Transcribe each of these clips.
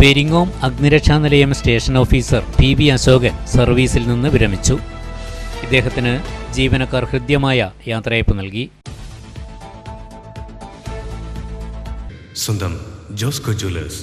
പെരിങ്ങോം അഗ്നിരക്ഷാ നിലയം station officer P V Ashokan സർവീസിൽ നിന്ന് വിരമിച്ചു. ഇദ്ദേഹത്തിന് ജീവനക്കാർ ഹൃദ്യമായ യാത്രയയപ്പ് നൽകി. സ്വന്തം ജോസ്കോ ജ്വല്ലേഴ്സ്.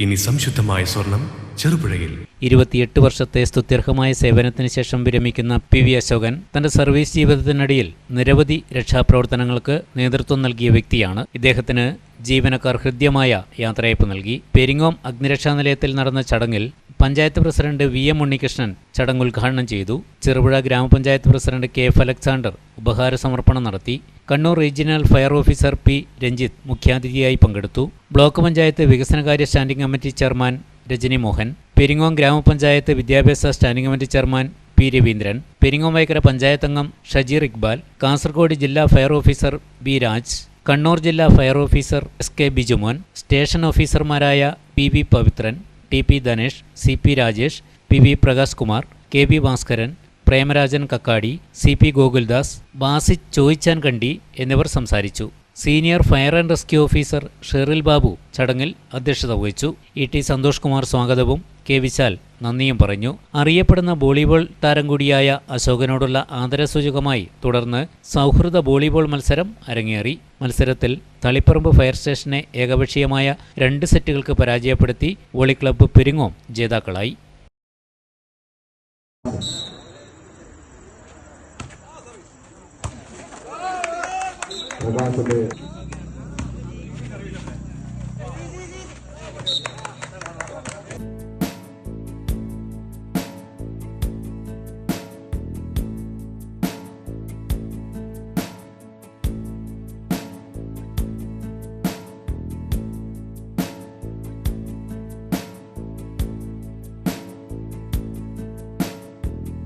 ഇനി സംശുദ്ധമായ സ്വർണം ചെറുപുഴയിൽ. ഇരുപത്തിയെട്ട് വർഷത്തെ സ്തുത്യർഹമായ സേവനത്തിന് ശേഷം വിരമിക്കുന്ന പി വി അശോകൻ തന്റെ സർവീസ് ജീവിതത്തിനിടയിൽ നിരവധി രക്ഷാപ്രവർത്തനങ്ങൾക്ക് നേതൃത്വം നൽകിയ വ്യക്തിയാണ്. ഇദ്ദേഹത്തിന് ജീവനക്കാർ ഹൃദ്യമായ യാത്രയയപ്പ് നൽകി. പെരിങ്ങോം അഗ്നിരക്ഷാ നിലയത്തിൽ നടന്ന ചടങ്ങിൽ panchayat president V M Unnikrishnan ചടങ്ങ് ഉദ്ഘാടനം ചെയ്തു. Cherupuzha gramapanchayat president K F Alexander ഉപഹാര സമർപ്പണം നടത്തി. Kannur regional fire officer P Ranjith മുഖ്യാതിഥിയായി പങ്കെടുത്തു. ബ്ലോക്ക് പഞ്ചായത്ത് വികസനകാര്യ standing committee chairman Rajani Mohan Peringome ഗ്രാമപഞ്ചായത്ത് വിദ്യാഭ്യാസ standing committee chairman P Raveendran Peringome Vaikkara പഞ്ചായത്തംഗം Shajeer Iqbal Kasaragod ജില്ലാ fire officer B Raj Kannur ജില്ലാ fire officer S K Bijumon station ഓഫീസർമാരായ P V Pavithran T P Dhanesh C P Rajesh P V Prakash Kumar K V Bhaskaran Premarajan Kakkadi C P Gokuldas Basi ചോയിച്ചാൻ കണ്ടി എന്നിവർ സംസാരിച്ചു. Senior fire and rescue officer Sheril Babu ചടങ്ങിൽ അധ്യക്ഷത വഹിച്ചു. E T Santhosh Kumar സ്വാഗതവും K Vishal നന്ദിയും പറഞ്ഞു. അറിയപ്പെടുന്ന volleyball താരം കൂടിയായ അശോകനോടുള്ള ആദരസൂചകമായി തുടർന്ന് സൗഹൃദ വോളിബോൾ മത്സരം അരങ്ങേറി. മത്സരത്തിൽ തളിപ്പറമ്പ് ഫയർ സ്റ്റേഷനെ ഏകപക്ഷീയമായ രണ്ട് സെറ്റുകൾക്ക് പരാജയപ്പെടുത്തി വോളി ക്ലബ്ബ് പെരിങ്ങോം ജേതാക്കളായി. പ്രകാശത്തെ